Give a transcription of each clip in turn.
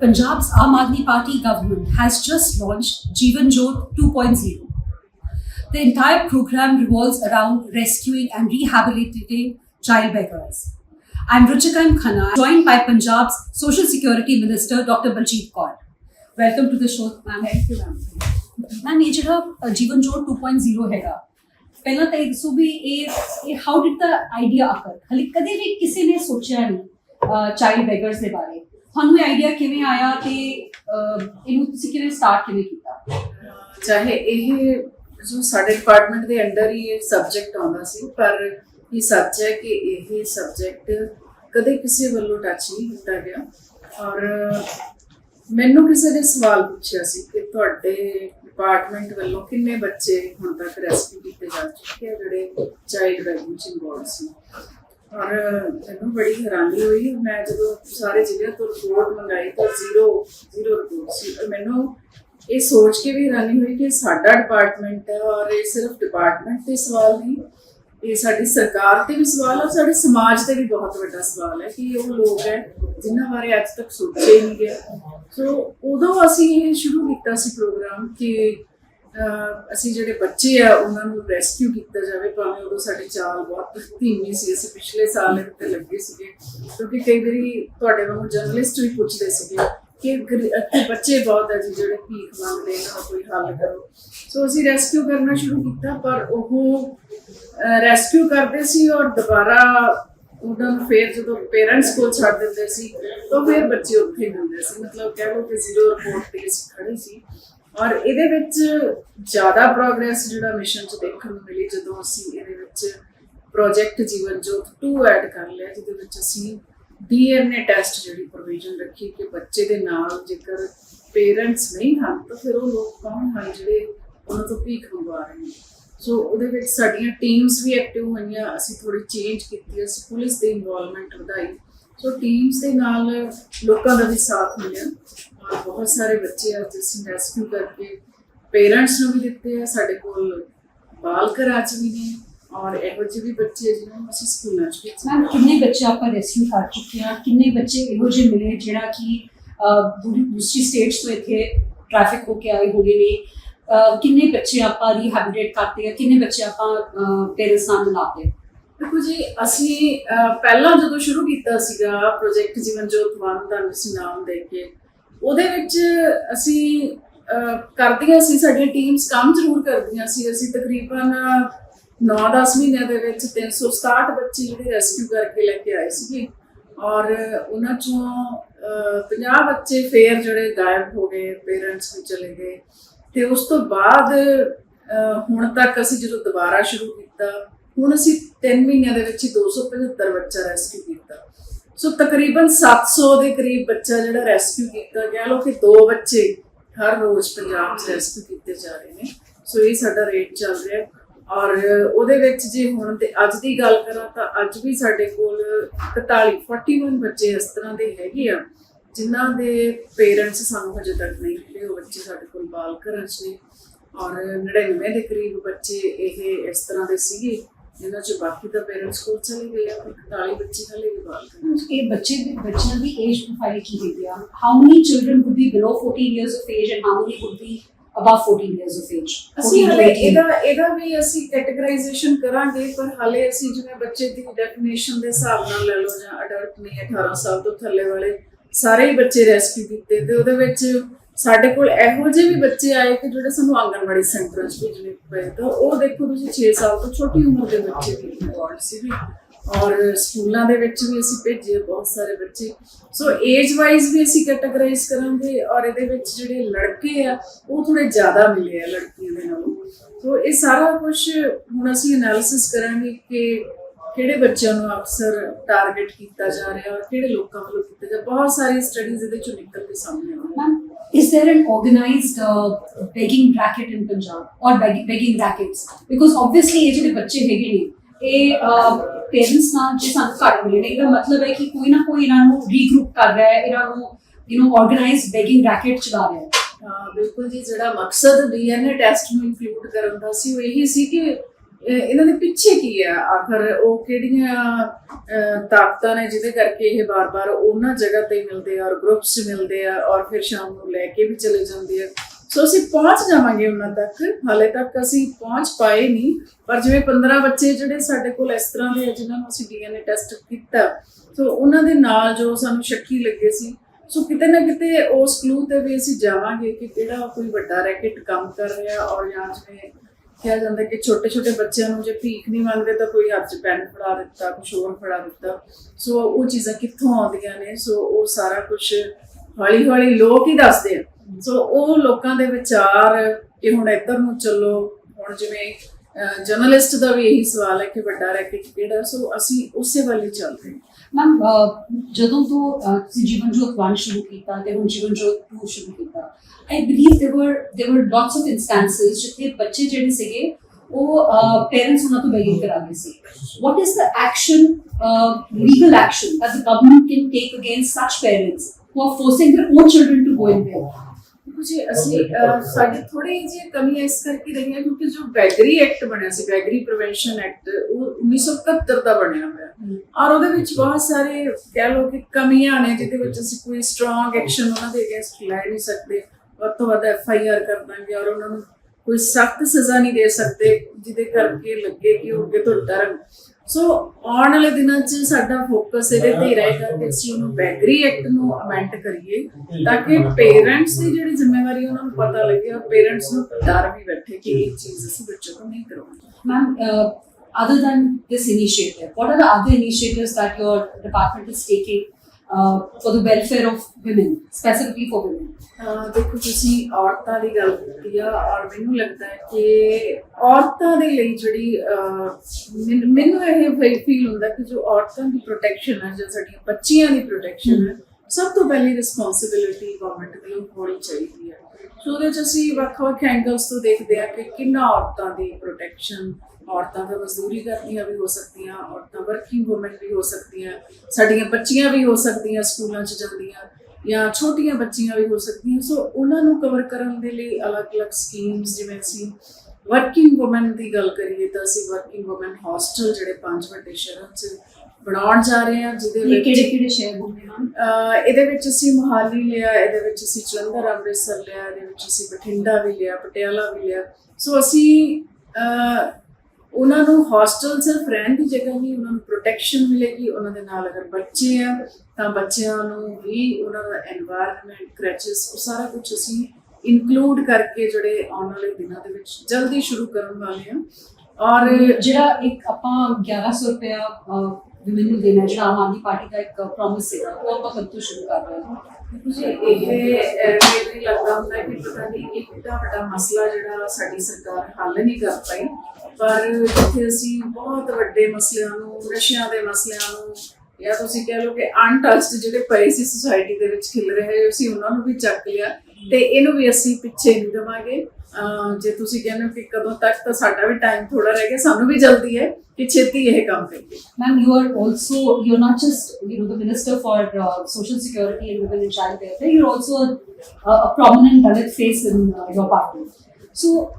Punjab's Aam Aadmi Party government has just launched Jeevan Jyot 2.0. The entire program revolves around rescuing and rehabilitating child beggars. I'm Ruchika M. Khanna, joined by Punjab's Social Security Minister Dr. Baljeet Kaur. Welcome to the show, ma'am. Thank you, ma'am. Ma'am ਇਹ ਜਿਹੜਾ ਅ, ਜੀਵਨ ਜੋਤ 2.0 ਹੈਗਾ ਪਹਿਲਾਂ ਤਾਂ ਇਹ ਦੱਸੋ ਵੀ ਇਹ ਇਹ how did the idea occur ਹਲੇ ਕਦੇ ਵੀ ਕਿਸੇ ਨੇ ਸੋਚਿਆ ਨਹੀਂ ਚਾਈਲਡ ਬੈਗਰਸ ਦੇ ਬਾਰੇ ਤੁਹਾਨੂੰ ਇਹ ਆਈਡੀਆ ਕਿਵੇਂ ਆਇਆ ਤੇ ਇਹਨੂੰ ਤੁਸੀਂ ਕਿਵੇਂ ਸਟਾਰਟ ਕਿਵੇਂ ਕੀਤਾ? ਚਾਹੇ ਇਹ ਜੋ ਸਾਡੇ ਡਿਪਾਰਟਮੈਂਟ ਦੇ ਅੰਡਰ ਹੀ ਇਹ ਸਬਜੈਕਟ ਆਉਂਦਾ ਸੀ, ਪਰ ਇਹ ਸੱਚ ਹੈ ਕਿ ਇਹ ਸਬਜੈਕਟ ਕਦੇ ਕਿਸੇ ਵੱਲੋਂ ਟੱਚ ਨਹੀਂ ਕੀਤਾ ਗਿਆ। ਔਰ ਮੈਨੂੰ ਕਿਸੇ ਨੇ ਸਵਾਲ ਪੁੱਛਿਆ ਸੀ ਕਿ ਤੁਹਾਡੇ ਡਿਪਾਰਟਮੈਂਟ ਵੱਲੋਂ ਕਿੰਨੇ ਬੱਚੇ ਹੁਣ ਤੱਕ ਰੈਸਕਿਊ ਕੀਤੇ ਜਾ ਚੁੱਕੇ ਆ, ਜਿਹੜੇ ਚਾਈਲਡ ਰੈਗੂਲੇਸ਼ਨ ਚ ਸੀ? ਔਰ ਮੈਨੂੰ ਬੜੀ ਹੈਰਾਨੀ ਹੋਈ। ਮੈਂ ਜਦੋਂ ਸਾਰੇ ਜ਼ਿਲ੍ਹਿਆਂ ਤੋਂ ਰਿਪੋਰਟ ਮੰਗਾਈ ਤਾਂ ਜ਼ੀਰੋ ਜ਼ੀਰੋ ਰਿਪੋਰਟ ਸੀ। ਔਰ ਮੈਨੂੰ ਇਹ ਸੋਚ ਕੇ ਵੀ ਹੈਰਾਨੀ ਹੋਈ ਕਿ ਸਾਡਾ ਡਿਪਾਰਟਮੈਂਟ ਹੈ ਔਰ ਇਹ ਸਿਰਫ ਡਿਪਾਰਟਮੈਂਟ ਤੇ ਸਵਾਲ ਨਹੀਂ, ਇਹ ਸਾਡੀ ਸਰਕਾਰ ਤੇ ਵੀ ਸਵਾਲ ਹੈ ਔਰ ਸਾਡੇ ਸਮਾਜ ਤੇ ਵੀ ਬਹੁਤ ਵੱਡਾ ਸਵਾਲ ਹੈ ਕਿ ਉਹ ਲੋਕ ਹੈ ਜਿਨ੍ਹਾਂ ਬਾਰੇ ਅੱਜ ਤੱਕ ਸੋਚਿਆ ਹੀ ਨਹੀਂ ਗਿਆ। ਸੋ ਉਦੋਂ ਅਸੀਂ ਇਹ ਸ਼ੁਰੂ ਕੀਤਾ ਸੀ ਪ੍ਰੋਗਰਾਮ ਕਿ ਅਸੀਂ ਜਿਹੜੇ ਬੱਚੇ ਆ, ਉਹਨਾਂ ਨੂੰ ਰੈਸਕਿਊ ਕੀਤਾ ਜਾਵੇ। ਭਾਵੇਂ ਉਦੋਂ ਸਾਡੀ ਚਾਲ ਬਹੁਤ ਧੀਮੀ ਸੀ, ਅਸੀਂ ਪਿਛਲੇ ਸਾਲ ਇਹਦੇ ਤੇ ਲੱਗੇ ਸੀਗੇ। ਕਿਉਂਕਿ ਕਈ ਵਾਰੀ ਤੁਹਾਡੇ ਵਾਂਗੂ ਜਰਨਲਿਸਟ ਵੀ ਪੁੱਛਦੇ ਸੀਗੇ ਕਿ ਗਰੀ- ਬੱਚੇ ਬਹੁਤ ਹੈ ਜੀ, ਜਿਹੜੇ ਭੀਖ ਮੰਗਦੇ ਇਹਨਾਂ ਕੋਈ ਹੱਲ ਕਰੋ। ਸੋ ਅਸੀਂ ਰੈਸਕਿਊ ਕਰਨਾ ਸ਼ੁਰੂ ਕੀਤਾ, ਪਰ ਉਹ ਰੈਸਕਿਊ ਕਰਦੇ ਸੀ ਔਰ ਦੁਬਾਰਾ ਉਹਨਾਂ ਨੂੰ ਫੇਰ ਜਦੋਂ ਪੇਰੈਂਟਸ ਕੋਲ ਛੱਡ ਦਿੰਦੇ ਸੀ, ਤਾਂ ਫਿਰ ਬੱਚੇ ਉੱਥੇ ਹੁੰਦੇ ਸੀ। ਮਤਲਬ ਕਹਿ ਲਓ ਕਿ ਜ਼ੀਰੋ ਰਿਪੋਰਟ ਤੇ ਅਸੀਂ ਖੜੇ ਸੀ। ਔਰ ਇਹਦੇ ਵਿੱਚ ਜ਼ਿਆਦਾ ਪ੍ਰੋਗਰੈਸ ਜਿਹੜਾ ਮਿਸ਼ਨ 'ਚ ਦੇਖਣ ਨੂੰ ਮਿਲੀ, ਜਦੋਂ ਅਸੀਂ ਇਹਦੇ ਵਿੱਚ ਪ੍ਰੋਜੈਕਟ ਜੀਵਨ ਜੋਤ 2 ਐਡ ਕਰ ਲਿਆ, ਜਿਹਦੇ ਵਿੱਚ ਅਸੀਂ ਡੀਐਨਏ ਟੈਸਟ ਜਿਹੜੀ ਪ੍ਰੋਵੀਜ਼ਨ ਰੱਖੀ ਕਿ ਬੱਚੇ ਦੇ ਨਾਲ ਜੇਕਰ ਪੇਰੈਂਟਸ ਨਹੀਂ ਹਨ, ਤਾਂ ਫਿਰ ਉਹ ਲੋਕ ਕੌਣ ਹਨ ਜਿਹੜੇ ਉਹਨਾਂ ਤੋਂ ਭੀਖ ਮੰਗਵਾ ਰਹੇ ਨੇ? ਸੋ ਉਹਦੇ ਵਿੱਚ ਸਾਡੀਆਂ ਟੀਮਸ ਵੀ ਐਕਟਿਵ ਹੋਈਆਂ, ਅਸੀਂ ਥੋੜੀ ਚੇਂਜ ਕੀਤੀ, ਅਸੀਂ ਪੁਲਿਸ ਦੀ ਇਨਵੋਲਵਮੈਂਟ ਵਧਾਈ। ਸੋ ਟੀਮਸ ਦੇ ਨਾਲ ਲੋਕਾਂ ਦਾ ਵੀ ਸਾਥ ਮਿਲਿਆ। ਬਹੁਤ ਸਾਰੇ ਬੱਚੇ ਅੱਜ ਅਸੀਂ ਰੈਸਕਿਊ ਕਰਕੇ ਪੇਰੈਂਟਸ ਨੂੰ ਵੀ ਦਿੱਤੇ ਆ ਸਾਡੇ ਕੋਲ ਬਾਲ ਘਰਾਂ 'ਚ ਵੀ ਨੇ ਔਰ ਇਹੋ ਜਿਹੇ ਵੀ ਬੱਚੇ ਜਿਹਨਾਂ ਨੂੰ ਅਸੀਂ ਸਕੂਲਾਂ 'ਚ ਵੀ ਮੈਮ ਕਿੰਨੇ ਬੱਚੇ ਆਪਾਂ ਰੈਸਕਿਊ ਕਰ ਚੁੱਕੇ ਹਾਂ? ਕਿੰਨੇ ਬੱਚੇ ਇਹੋ ਜਿਹੇ ਮਿਲੇ ਜਿਹੜਾ ਕਿ ਦੂਸਰੀ ਸਟੇਟਸ ਤੋਂ ਇੱਥੇ ਟ੍ਰੈਫਿਕ ਹੋ ਕੇ ਆਏ ਹੋਏ ਨੇ? ਕਿੰਨੇ ਬੱਚੇ ਆਪਾਂ ਰੀਹੈਬਿਲਿਟੇਟ ਕਰਤੇ ਆ? ਕਿੰਨੇ ਬੱਚੇ ਆਪਾਂ ਪੇਰੈਂਟਸ ਨਾਲ ਮਿਲਾਤੇ ਦੇਖੋ ਜੀ ਅਸੀਂ ਪਹਿਲਾਂ ਜਦੋਂ ਸ਼ੁਰੂ ਕੀਤਾ ਸੀਗਾ ਪ੍ਰੋਜੈਕਟ ਜੀਵਨ ਜੋਤ ਵਨ ਦਾ ਅਸੀਂ ਨਾਮ ਦੇ ਕੇ ਉਹਦੇ ਵਿੱਚ ਅਸੀਂ ਕਰਦੀਆਂ ਸੀ ਸਾਡੀਆਂ ਟੀਮਸ ਕੰਮ ਜ਼ਰੂਰ ਕਰਦੀਆਂ ਸੀ। ਅਸੀਂ ਤਕਰੀਬਨ 9-10 ਮਹੀਨਿਆਂ ਦੇ ਵਿੱਚ 367 ਬੱਚੇ ਜਿਹੜੇ ਰੈਸਕਿਊ ਕਰਕੇ ਲੈ ਕੇ ਆਏ ਸੀਗੇ। ਔਰ ਉਹਨਾਂ ਚੋਂ ਅਹ, 50 ਬੱਚੇ ਫੇਰ ਜਿਹੜੇ ਗਾਇਬ ਹੋ ਗਏ ਪੇਰੈਂਟਸ ਵੀ ਚਲੇ ਗਏ। ਤੇ ਉਸ ਤੋਂ ਬਾਅਦ ਹੁਣ ਤੱਕ ਅਸੀਂ ਜਦੋਂ ਦੁਬਾਰਾ ਸ਼ੁਰੂ ਕੀਤਾ ਹੁਣ ਅਸੀਂ 3 ਮਹੀਨਿਆਂ ਦੇ ਵਿੱਚ ਹੀ 275 ਬੱਚਾ ਰੈਸਕਿਊ ਕੀਤਾ। ਸੋ ਤਕਰੀਬਨ 700 ਦੇ ਕਰੀਬ ਬੱਚਾ ਜਿਹੜਾ ਰੈਸਕਿਊ ਕੀਤਾ ਗਿਆ। ਲੋ ਕਿ ਦੋ ਬੱਚੇ ਹਰ ਰੋਜ਼ ਪੰਜਾਬ 'ਚ ਰੈਸਕਿਊ ਕੀਤੇ ਜਾ ਰਹੇ ਨੇ। ਸੋ ਇਹ ਸਾਡਾ ਰੇਟ ਚੱਲ ਰਿਹਾ ਔਰ ਉਹਦੇ ਵਿੱਚ ਜੇ ਹੁਣ ਤੇ ਅੱਜ ਦੀ ਗੱਲ ਕਰਾਂ ਤਾਂ ਅੱਜ ਵੀ ਸਾਡੇ ਕੋਲ 41 41 ਬੱਚੇ ਇਸ ਤਰ੍ਹਾਂ ਦੇ ਹੈਗੇ ਆ, ਜਿਨ੍ਹਾਂ ਦੇ ਪੇਰੈਂਟਸ ਸਾਨੂੰ ਹਜੇ ਤੱਕ ਨਹੀਂ ਮਿਲੇ। ਉਹ ਬੱਚੇ ਸਾਡੇ ਕੋਲ ਬਾਲ ਘਰਾਂ 'ਚ ਨੇ। ਔਰ 99 ਦੇ ਕਰੀਬ ਬੱਚੇ ਇਹ ਇਸ ਤਰ੍ਹਾਂ ਦੇ ਸੀਗੇ। ਇਹਨਾਂ ਚ ਬਾਕੀ ਦਾ ਪੇਰੈਂਟਸ ਕੋਲ ਚਲੇ ਗਏ ਆ 45 ਬੱਚੇ ਹਲੇ ਵੀ ਬਾਲ ਇਹ ਬੱਚੇ ਦੀ ਬੱਚਿਆਂ ਦੀ ਏਜ ਪ੍ਰੋਫਾਈਲ ਕੀ ਹੈਗੀ ਆ? How many children could be below 14 years of age and how many could be above 14 years of age ਅਸੀਂ ਇਹਦਾ ਇਹਦਾ ਵੀ ਅਸੀਂ ਕੈਟਾਗਰਾਈਜੇਸ਼ਨ ਕਰਾਂਗੇ ਪਰ ਹਲੇ ਅਸੀਂ ਜਿਵੇਂ ਬੱਚੇ ਦੀ ਡੈਫੀਨੇਸ਼ਨ ਦੇ ਹਿਸਾਬ ਨਾਲ ਲੈ ਲਓ ਜਾਂ ਅਡਲਟ ਨੇ 18 ਸਾਲ ਤੋਂ ਥੱਲੇ ਵਾਲੇ ਸਾਰੇ ਹੀ ਬੱਚੇ ਰੈਸਕਿਊ ਕੀਤੇ ਤੇ ਉਹਦੇ ਵਿੱਚ ਸਾਡੇ ਕੋਲ ਇਹੋ ਜਿਹੇ ਵੀ ਬੱਚੇ ਆਏ ਕਿ ਜਿਹੜੇ ਸਾਨੂੰ ਆਂਗਣਵਾੜੀ ਸੈਂਟਰਾਂ 'ਚ ਭੇਜਣੇ ਪਏ ਤਾਂ ਉਹ ਦੇਖੋ ਤੁਸੀਂ 6 ਸਾਲ ਤੋਂ ਛੋਟੀ ਉਮਰ ਦੇ ਬੱਚੇ ਵੀ ਇਨਵੋਲਡ ਸੀਗੇ ਔਰ ਸਕੂਲਾਂ ਦੇ ਵਿੱਚ ਵੀ ਅਸੀਂ ਭੇਜੇ ਬਹੁਤ ਸਾਰੇ ਬੱਚੇ। ਸੋ ਏਜ ਵਾਈਜ਼ ਵੀ ਅਸੀਂ ਕੈਟਾਗਰਾਈਜ਼ ਕਰਾਂਗੇ ਔਰ ਇਹਦੇ ਵਿੱਚ ਜਿਹੜੇ ਲੜਕੇ ਆ, ਉਹ ਥੋੜੇ ਜ਼ਿਆਦਾ ਮਿਲੇ ਆ ਲੜਕੀਆਂ ਦੇ ਨਾਲੋਂ। ਸੋ ਇਹ ਸਾਰਾ ਕੁਝ ਹੁਣ ਅਸੀਂ ਐਨਾਲਿਸਿਸ ਕਰਾਂਗੇ ਕਿ ਕਿਹੜੇ ਬੱਚਿਆਂ ਨੂੰ ਅਕਸਰ ਟਾਰਗੇਟ ਕੀਤਾ ਜਾ ਰਿਹਾ ਔਰ ਕਿਹੜੇ ਲੋਕਾਂ ਵੱਲੋਂ ਕੀਤਾ ਜਾ ਬਹੁਤ ਸਾਰੀ ਸਟੱਡੀਜ਼ ਇਹਦੇ ਚੋਂ ਨਿਕਲ ਕੇ ਸਾਹਮਣੇ ਆਉਣਗੀਆਂ is there an organized uh, begging racket in Punjab or begging, begging rackets? Because obviously ਇਹ ਜਿਹੜੇ ਬੱਚੇ ਹੈਗੇ ਨੇ ਇਹ ਪੇਰੈਂਟਸ ਨਾਲ ਜੇ ਸਾਨੂੰ ਘੱਟ ਮਿਲੇ ਨੇ ਇਹਦਾ ਮਤਲਬ ਹੈ ਕਿ ਕੋਈ ਨਾ ਕੋਈ ਇਹਨਾਂ ਨੂੰ ਰੀਗਰੁਪ ਕਰ ਰਿਹਾ ਹੈ ਇਹਨਾਂ ਨੂੰ you know organised begging racket ਚਲਾ ਰਿਹਾ ਹੈ ਬਿਲਕੁਲ ਜੀ ਜਿਹੜਾ ਮਕਸਦ ਡੀਐਨਏ ਟੈਸਟ ਨੂੰ ਇਨਕਲੂਡ ਕਰਨ ਦਾ ਸੀ ਉਹ ਇਹੀ ਸੀ ਕਿ ਇਹਨਾਂ ਦੇ ਪਿੱਛੇ ਕੀ ਹੈ ਆਖਰ ਉਹ ਕਿਹੜੀਆਂ ਤਾਕਤਾਂ ਨੇ ਜਿਹਦੇ ਕਰਕੇ ਇਹ ਬਾਰ-ਬਾਰ ਉਹਨਾਂ ਜਗ੍ਹਾ ਤੇ ਮਿਲਦੇ ਆ ਔਰ ਗਰੁੱਪਸ ਮਿਲਦੇ ਆ ਔਰ ਫਿਰ ਸ਼ਾਮ ਨੂੰ ਲੈ ਕੇ ਵੀ ਚਲੇ ਜਾਂਦੇ ਆ। ਸੋ ਅਸੀਂ ਪਹੁੰਚ ਜਾਵਾਂਗੇ ਉਹਨਾਂ ਤੱਕ। ਹਾਲੇ ਤੱਕ ਅਸੀਂ ਪਹੁੰਚ ਪਾਏ ਨਹੀਂ। ਪਰ ਜਿਵੇਂ 15 ਬੱਚੇ ਜਿਹੜੇ ਸਾਡੇ ਕੋਲ ਇਸ ਤਰ੍ਹਾਂ ਦੇ ਆ, ਜਿਨ੍ਹਾਂ ਨੂੰ ਅਸੀਂ ਡੀਐਨਏ ਟੈਸਟ ਕੀਤਾ ਸੋ ਉਹਨਾਂ ਦੇ ਨਾਲ ਜੋ ਸਾਨੂੰ ਸ਼ੱਕੀ ਲੱਗੇ ਸੀ ਸੋ ਕਿਤੇ ਨਾ ਕਿਤੇ ਉਸ ਕਲੂ ਤੇ ਵੀ ਅਸੀਂ ਜਾਵਾਂਗੇ ਕਿ ਕਿਹੜਾ ਕੋਈ ਵੱਡਾ ਰੈਕਟ ਕੰਮ ਕਰ ਰਿਹਾ ਔਰ ਜਾਂ ਜਿਵੇਂ ਕਿਹਾ ਜਾਂਦਾ ਕਿ ਛੋਟੇ ਛੋਟੇ ਬੱਚਿਆਂ ਨੂੰ ਜੇ ਭੀਖ ਨਹੀਂ ਮੰਗਦੇ ਤਾਂ ਕੋਈ ਹੱਥ 'ਚ ਪੈਨ ਫੜਾ ਦਿੱਤਾ, ਕੁਛ ਹੋਰ ਫੜਾ ਦਿੱਤਾ। ਸੋ ਉਹ ਚੀਜ਼ਾਂ ਕਿੱਥੋਂ ਆਉਂਦੀਆਂ ਨੇ? ਸੋ ਉਹ ਸਾਰਾ ਕੁਝ ਹੌਲੀ ਹੌਲੀ ਲੋਕ ਹੀ ਦੱਸਦੇ ਆ। ਸੋ ਉਹ ਲੋਕਾਂ ਦੇ ਵਿਚਾਰ ਕਿ ਹੁਣ ਇੱਧਰ ਨੂੰ ਚੱਲੋ, ਹੁਣ ਜਿਵੇਂ ਜਰਨਲਿਸਟ ਦਾ ਵੀ ਇਹੀ ਸਵਾਲ ਹੈ ਕਿ ਵੱਡਾ ਰੈਕਟ ਕਿਹੜਾ ਸੋ ਅਸੀਂ ਉਸੇ ਵੱਲ ਹੀ ਮੈਮ ਜਦੋਂ ਤੋਂ ਤੁਸੀਂ ਜੀਵਨ ਜੋਤ 1 ਸ਼ੁਰੂ ਕੀਤਾ ਤੇ ਹੁਣ ਜੀਵਨ ਜੋਤ 2 ਸ਼ੁਰੂ ਕੀਤਾ ਆਈ ਬਲੀਵ ਦੇਰ ਵਰ ਦੇਰ ਵਰ ਲੋਟਸ ਆਫ ਇਨਸਟੈਂਸਸ ਜਿੱਥੇ ਬੱਚੇ ਜਿਹੜੇ ਸੀਗੇ, ਉਹ ਪੇਰੈਂਟਸ ਉਹਨਾਂ ਤੋਂ ਬੈਗਿੰਗ ਕਰਾ ਸੀ। What is the action legal action that the government can take against such parents who are forcing their own children to go in ਦੇਖੋ ਜੀ ਅਸੀਂ ਸਾਡੀ ਥੋੜੀ ਜਿਹੀ ਕਮੀ ਇਸ ਕਰਕੇ ਰਹੀ ਹੈ ਕਿਉਂਕਿ ਜੋ ਬੈਗਰੀ ਐਕਟ ਬਣਿਆ ਸੀ ਬੈਗਰੀ ਪ੍ਰੀਵੈਂਸ਼ਨ ਐਕਟ ਉਹ 1971 ਦਾ ਬਣਿਆ ਹੋਇਆ ਔਰ ਉਹਦੇ ਵਿੱਚ ਬਹੁਤ ਸਾਰੇ ਕਹਿ ਲਓ ਕਿ ਕਮੀਆਂ ਨੇ ਜਿਹਦੇ ਵਿੱਚ ਅਸੀਂ ਕੋਈ ਸਟਰੋਂਗ ਐਕਸ਼ਨ ਉਹਨਾਂ ਦੇ ਅਗੇਂਸਟ ਲੈ ਨਹੀਂ ਸਕਦੇ ਵੱਧ ਤੋਂ ਵੱਧ ਐਫ ਆਈ ਆਰ ਕਰ ਦਾਂਗੇ ਔਰ ਉਹਨਾਂ ਨੂੰ ਕੋਈ ਸਖਤ ਸਜ਼ਾ ਨਹੀਂ ਦੇ ਸਕਦੇ ਜਿਹਦੇ ਕਰਕੇ ਲੱਗੇ ਕਿ ਉਹ ਅੱਗੇ ਤੋਂ ਡਰਨ। ਸੋ ਆਉਣ ਵਾਲੇ ਦਿਨਾਂ 'ਚ ਸਾਡਾ ਫੋਕਸ ਇਹਦੇ ਤੇ ਹੀ ਰਹੇਗਾ ਕਿ ਅਸੀਂ ਉਹਨੂੰ ਬੈਗਰੀ ਐਕਟ ਨੂੰ ਅਮੈਂਡ ਕਰੀਏ ਤਾਂ ਕਿ ਪੇਰੈਂਟਸ ਦੀ ਜਿਹੜੀ ਜ਼ਿੰਮੇਵਾਰੀ ਉਹਨਾਂ ਨੂੰ ਪਤਾ ਲੱਗੇ ਔਰ ਪੇਰੈਂਟਸ ਨੂੰ ਡਰ ਵੀ ਬੈਠੇ ਕਿ ਇਹ ਚੀਜ਼ ਅਸੀਂ ਬੱਚੇ ਤੋਂ ਨਹੀਂ ਕਰਵਾਉਣੀ Ma'am, uh, other than this initiative, what are the other initiatives that your department is taking? Uh, for the welfare of women, specifically for women? ਦੇਖੋ ਤੁਸੀਂ ਔਰਤਾਂ ਦੀ ਗੱਲ ਕੀਤੀ ਆ ਔਰ ਮੈਨੂੰ ਲੱਗਦਾ ਹੈ ਕਿ ਔਰਤਾਂ ਦੇ ਲਈ ਜਿਹੜੀ ਮੈਨ- ਮੈਨੂੰ ਇਹ ਫੀਲ ਹੁੰਦਾ ਕਿ ਜੋ ਔਰਤਾਂ ਦੀ ਪ੍ਰੋਟੈਕਸ਼ਨ ਹੈ ਜਾਂ ਸਾਡੀਆਂ ਬੱਚੀਆਂ ਦੀ ਪ੍ਰੋਟੈਕਸ਼ਨ ਹੈ ਸਭ ਤੋਂ ਪਹਿਲੀ ਰਿਸਪੌਂਸਿਬਿਲਿਟੀ ਗਵਰਨਮੈਂਟ ਦੀ ਹੋਣੀ ਚਾਹੀਦੀ ਹੈ ਸੋ ਉਹਦੇ ਚ ਅਸੀਂ ਵੱਖ-ਵੱਖ ਐਂਗਲਸ ਤੋਂ ਦੇਖਦੇ ਆ ਕਿ ਕਿੰਨਾ ਔਰਤਾਂ ਦੀ ਪ੍ਰੋਟੈਕਸ਼ਨ ਔਰਤਾਂ ਤਾਂ ਮਜ਼ਦੂਰੀ ਕਰਦੀਆਂ ਵੀ ਹੋ ਸਕਦੀਆਂ, ਔਰਤਾਂ ਵਰਕਿੰਗ ਔਮਨ ਵੀ ਹੋ ਸਕਦੀਆਂ, ਸਾਡੀਆਂ ਬੱਚੀਆਂ ਵੀ ਹੋ ਸਕਦੀਆਂ ਸਕੂਲਾਂ 'ਚ ਜਾਂਦੀਆਂ ਜਾਂ ਛੋਟੀਆਂ ਬੱਚੀਆਂ ਵੀ ਹੋ ਸਕਦੀਆਂ। ਸੋ ਉਹਨਾਂ ਨੂੰ ਕਵਰ ਕਰਨ ਦੇ ਲਈ ਅਲੱਗ-ਅਲੱਗ ਸਕੀਮਸ ਜਿਵੇਂ ਅਸੀਂ ਵਰਕਿੰਗ ਔਮਨ ਦੀ ਗੱਲ ਕਰੀਏ ਤਾਂ ਅਸੀਂ ਵਰਕਿੰਗ ਔਮਨ ਹੌਸਟਲ ਜਿਹੜੇ ਪੰਜ ਵੱਡੇ ਸ਼ਹਿਰਾਂ 'ਚ ਬਣਾਉਣ ਜਾ ਰਹੇ ਹਾਂ ਜਿਹਦੇ ਵਿੱਚ ਕਿਹੜੇ ਕਿਹੜੇ ਸ਼ਹਿਰ ਘੁੰਮੇ ਹਨ? ਇਹਦੇ ਵਿੱਚ ਅਸੀਂ ਮੋਹਾਲੀ ਲਿਆ ਇਹਦੇ ਵਿੱਚ ਅਸੀਂ ਜਲੰਧਰ ਅੰਮ੍ਰਿਤਸਰ ਲਿਆ ਇਹਦੇ ਵਿੱਚ ਅਸੀਂ ਬਠਿੰਡਾ ਵੀ ਲਿਆ ਪਟਿਆਲਾ ਵੀ ਲਿਆ। ਸੋ ਅਸੀਂ ਉਹਨਾਂ ਨੂੰ ਹੌਸਟਲ ਸਿਰਫ ਰਹਿਣ ਦੀ ਜਗ੍ਹਾ ਨਹੀਂ ਉਹਨਾਂ ਨੂੰ ਪ੍ਰੋਟੈਕਸ਼ਨ ਮਿਲੇਗੀ ਉਹਨਾਂ ਦੇ ਨਾਲ ਅਗਰ ਬੱਚੇ ਆ ਤਾਂ ਬੱਚਿਆਂ ਨੂੰ ਵੀ ਉਹਨਾਂ ਦਾ এনवायरमेंट ਕ੍ਰੈਚਸ ਉਹ ਸਾਰਾ ਕੁਝ ਅਸੀਂ ਇਨਕਲੂਡ ਕਰਕੇ ਜਿਹੜੇ ਆਉਣ ਵਾਲੇ ਦਿਨਾਂ ਦੇ ਵਿੱਚ ਜਲਦੀ ਸ਼ੁਰੂ ਕਰਨ ਵਾਲੇ ਆ ਔਰ ਜਿਹੜਾ ਇੱਕ ਆਪਾਂ 1100 ਰੁਪਿਆ ਵਿਮਨ ਨੂੰ ਦੇਣਾ ਜਿਹੜਾ ਆਮ ਆਦਮੀ ਪਾਰਟੀ ਦਾ ਇੱਕ ਪ੍ਰੋਮਿਸ ਸੀਗਾ। ਉਹ ਆਪਾਂ ਕਦੋਂ ਸ਼ੁਰੂ ਕਰ ਰਹੇ ਹਾਂ। ਜੀ ਇਹ ਮੈਨੂੰ ਲੱਗਦਾ ਹੁੰਦਾ ਕਿ ਪਤਾ ਨਹੀਂ ਕਿ ਵੱਡਾ ਮਸਲਾ ਜਿਹੜਾ ਸਾਡੀ ਸਰਕਾਰ ਹੱਲ ਨਹੀਂ ਕਰ ਪਾਈ। ਪਰ ਜਿੱਥੇ ਅਸੀਂ ਬਹੁਤ ਵੱਡੇ ਮਸਲਿਆਂ ਨੂੰ, ਨਸ਼ਿਆਂ ਦੇ ਮਸਲਿਆਂ ਨੂੰ, ਜਾਂ ਤੁਸੀਂ ਕਹਿ ਲਓ ਕਿ ਅਨਟੱਚਡ ਜਿਹੜੇ ਪਏ ਸੀ ਸੁਸਾਇਟੀ ਦੇ ਵਿੱਚ ਖਿਲ ਰਹੇ ਸੀ, ਉਹਨਾਂ ਨੂੰ ਵੀ ਚੱਕ ਲਿਆ। ਤੇ ਇਹਨੂੰ ਵੀ ਅਸੀਂ ਪਿੱਛੇ ਨਹੀਂ ਦਵਾਂਗੇ। ਜੇ ਤੁਸੀਂ ਕਹਿੰਦੇ ਕਿ ਕਦੋਂ ਤੱਕ ਤਾਂ ਸਾਡਾ ਵੀ ਟਾਈਮ ਥੋੜਾ ਰਹਿ ਗਿਆ ਸਾਨੂੰ ਵੀ ਜਲਦੀ ਹੈ ਕਿ ਛੇਤੀ ਇਹ ਕੰਮ ਕਰੀਏ ma'am you are also you are not just you know the minister for social security and woman and child welfare you are also a prominent Dalit face in your party so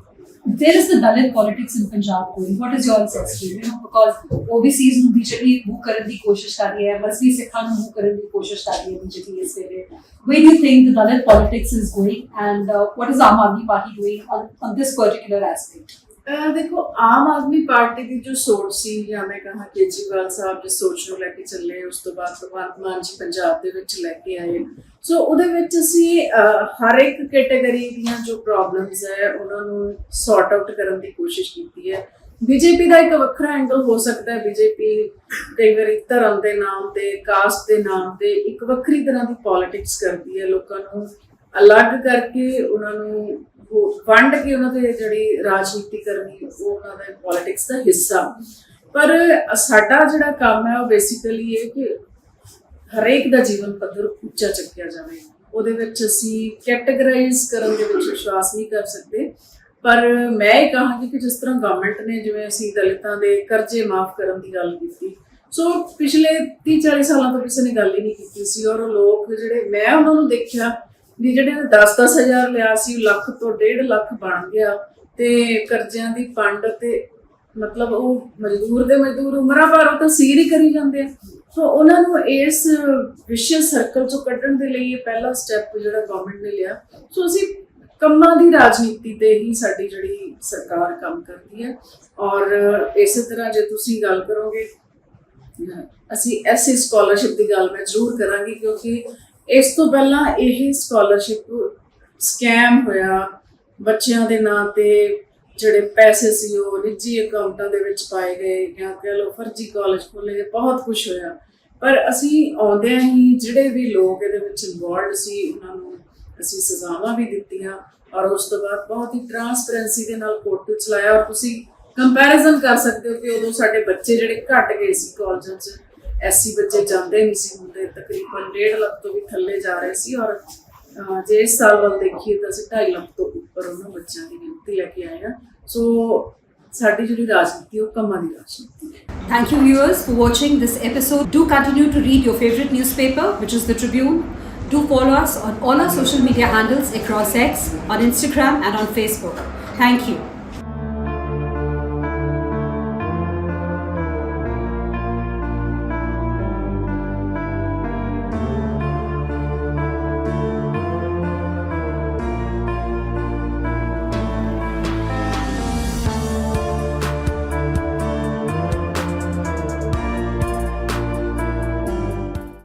So there is the Dalit politics in Punjab going. What is your assessment? You know, because OBCs ਨੂੰ BJP move ਕਰਨ ਦੀ ਕੋਸ਼ਿਸ਼ ਕਰ ਰਹੀ ਹੈ, ਮਸਲੀ ਸਿੱਖਾਂ ਨੂੰ move ਕਰਨ ਦੀ ਕੋਸ਼ਿਸ਼ ਕਰ ਰਹੀ ਹੈ BJP ਇਸ ਵੇਲੇ. Where do you think the Dalit politics is going, and uh, what is Aam Aadmi Party doing on, on this particular aspect? ਦੇਖੋ, ਆਮ ਆਦਮੀ ਪਾਰਟੀ ਦੀ ਜੋ ਸੋਚ ਸੀ, ਜਾਂ ਮੈਂ ਕਹਾਂ ਕੇਜਰੀਵਾਲ ਸਾਹਿਬ ਜਿਸ ਸੋਚ ਨੂੰ ਲੈ ਕੇ ਚੱਲੇ, ਉਸ ਤੋਂ ਬਾਅਦ ਭਗਵੰਤ ਮਾਨ ਜੀ ਪੰਜਾਬ ਦੇ ਵਿੱਚ ਲੈ ਕੇ ਆਏ। ਸੋ ਉਹਦੇ ਵਿੱਚ ਅਸੀਂ ਹਰ ਇੱਕ ਕੈਟਾਗਰੀ ਦੀਆਂ ਜੋ ਪ੍ਰੋਬਲਮਸ ਹੈ, ਉਹਨਾਂ ਨੂੰ ਸੌਰਟ ਆਊਟ ਕਰਨ ਦੀ ਕੋਸ਼ਿਸ਼ ਕੀਤੀ ਹੈ। ਬੀਜੇਪੀ ਦਾ ਇੱਕ ਵੱਖਰਾ ਐਂਗਲ ਹੋ ਸਕਦਾ ਹੈ। ਬੀਜੇਪੀ ਕਈ ਵਾਰੀ ਧਰਮ ਦੇ ਨਾਮ ਤੇ ਕਾਸਟ ਦੇ ਨਾਮ ਤੇ ਇੱਕ ਵੱਖਰੀ ਤਰ੍ਹਾਂ ਦੀ ਪੋਲਿਟਿਕਸ ਕਰਦੀ ਹੈ। ਲੋਕਾਂ ਨੂੰ ਅਲੱਗ ਕਰਕੇ ਉਹਨਾਂ ਨੂੰ ਵੰਡ ਕੇ ਉਹਨਾਂ ਦੇ ਜਿਹੜੀ ਰਾਜਨੀਤੀ ਕਰਨੀ, ਉਹ ਉਹਨਾਂ ਦਾ ਪੋਲਿਟਿਕਸ ਦਾ ਹਿੱਸਾ। ਪਰ ਸਾਡਾ ਜਿਹੜਾ ਕੰਮ ਹੈ, ਉਹ ਬੇਸਿਕਲੀ ਇਹ ਕਿ ਹਰੇਕ ਦਾ ਜੀਵਨ ਪੱਧਰ ਉੱਚਾ ਚੱਕਿਆ ਜਾਵੇ। ਉਹਦੇ ਵਿੱਚ ਅਸੀਂ ਕੈਟਾਗਰਾਈਜ਼ ਕਰਨ ਦੇ ਵਿੱਚ ਵਿਸ਼ਵਾਸ ਨਹੀਂ ਕਰ ਸਕਦੇ। ਪਰ ਮੈਂ ਇਹ ਕਹਾਂਗੀ ਕਿ ਜਿਸ ਤਰ੍ਹਾਂ ਗਵਰਨਮੈਂਟ ਨੇ ਜਿਵੇਂ ਅਸੀਂ ਦਲਿਤਾਂ ਦੇ ਕਰਜ਼ੇ ਮਾਫ ਕਰਨ ਦੀ ਗੱਲ ਕੀਤੀ, ਸੋ ਪਿਛਲੇ 30 40 ਸਾਲਾਂ ਤੋਂ ਕਿਸੇ ਨੇ ਗੱਲ ਹੀ ਨਹੀਂ ਕੀਤੀ ਸੀ। ਔਰ ਲੋਕ ਜਿਹੜੇ, ਮੈਂ ਉਹਨਾਂ ਨੂੰ ਦੇਖਿਆ ਵੀ ਜਿਹੜੇ 10 ਹਜ਼ਾਰ ਲਿਆ ਸੀ, ਲੱਖ ਤੋਂ 1.5 ਲੱਖ ਬਣ ਗਿਆ ਤੇ ਕਰਜ਼ਿਆਂ ਦੀ ਪੰਡ ਤੇ ਮਤਲਬ ਉਹ ਮਜ਼ਦੂਰ ਦੇ ਮਜ਼ਦੂਰ ਉਮਰਾਂ ਭਰ ਉਹ ਤਾਂ ਹੀ ਕਰੀ ਜਾਂਦੇ ਆ। ਸੋ ਉਹਨਾਂ ਨੂੰ ਇਸ ਵਿਸ਼ੇ ਸਰਕਲ ਚੋਂ ਕੱਢਣ ਦੇ ਲਈ ਇਹ ਪਹਿਲਾ ਸਟੈਪ ਜਿਹੜਾ ਗਵਰਨਮੈਂਟ ਨੇ ਲਿਆ। ਸੋ ਅਸੀਂ ਕੰਮਾਂ ਦੀ ਰਾਜਨੀਤੀ ਤੇ ਹੀ ਸਾਡੀ ਜਿਹੜੀ ਸਰਕਾਰ ਕੰਮ ਕਰਦੀ ਹੈ। ਔਰ ਇਸੇ ਤਰ੍ਹਾਂ ਜੇ ਤੁਸੀਂ ਗੱਲ ਕਰੋਗੇ, ਅਸੀਂ ਐਸੀ ਸਕਾਲਰਸ਼ਿਪ ਦੀ ਗੱਲ ਮੈਂ ਜ਼ਰੂਰ ਕਰਾਂਗੀ ਕਿਉਂਕਿ ਇਸ ਤੋਂ ਪਹਿਲਾਂ ਇਹ ਸਕਾਲਰਸ਼ਿਪ ਸਕੈਮ ਹੋਇਆ, ਬੱਚਿਆਂ ਦੇ ਨਾਂ ਤੇ ਜਿਹੜੇ ਪੈਸੇ ਸੀ ਉਹ ਨਿੱਜੀ ਅਕਾਊਂਟਾਂ ਦੇ ਵਿੱਚ ਪਾਏ ਗਏ ਜਾਂ ਕਹ ਲਓ ਫਰਜ਼ੀ ਕਾਲਜ ਖੋਲ੍ਹੇ ਗਏ, ਬਹੁਤ ਕੁਝ ਹੋਇਆ। ਪਰ ਅਸੀਂ ਆਉਂਦਿਆਂ ਹੀ ਜਿਹੜੇ ਵੀ ਲੋਕ ਇਹਦੇ ਵਿੱਚ ਇਨਵੋਲਡ ਸੀ, ਉਹਨਾਂ ਨੂੰ ਅਸੀਂ ਸਜ਼ਾਵਾਂ ਵੀ ਦਿੱਤੀਆਂ ਔਰ ਉਸ ਤੋਂ ਬਾਅਦ ਬਹੁਤ ਹੀ ਟਰਾਂਸਪੇਰੈਂਸੀ ਦੇ ਨਾਲ ਕੋਰਟ ਚਲਾਇਆ ਔਰ ਤੁਸੀਂ ਕੰਪੈਰੀਜ਼ਨ ਕਰ ਸਕਦੇ ਹੋ ਕਿ ਉਦੋਂ ਸਾਡੇ ਬੱਚੇ ਜਿਹੜੇ ਘਟ ਗਏ ਸੀ ਕਾਲਜਾਂ 'ਚ ਐਸੀ ਬੱਚੇ ਜਾਂਦੇ ਨਹੀਂ ਸੀ ਹੁੰਦੇ ਤਕਰੀਬਨ 1.5 ਲੱਖ ਤੋਂ ਵੀ ਥੱਲੇ ਜਾ ਰਹੇ ਸੀ ਔਰ ਜੇ ਇਸ ਸਾਲ ਵੱਲ ਦੇਖੀਏ ਤਾਂ ਅਸੀਂ 2.5 ਲੱਖ ਤੋਂ ਉੱਪਰ ਉਹਨਾਂ ਬੱਚਿਆਂ ਦੀ ਗਿਣਤੀ ਲੈ ਕੇ ਆਏ ਹਾਂ ਸੋ ਸਾਡੀ ਜਿਹੜੀ ਰਾਜਨੀਤੀ ਉਹ ਕੰਮਾਂ ਦੀ ਰਾਜਨੀਤੀ ਹੈ thank you viewers for watching this episode do continue to read your favourite newspaper which is the Tribune Do follow us on all our social media handles across X, on Instagram, and on Facebook. Thank you.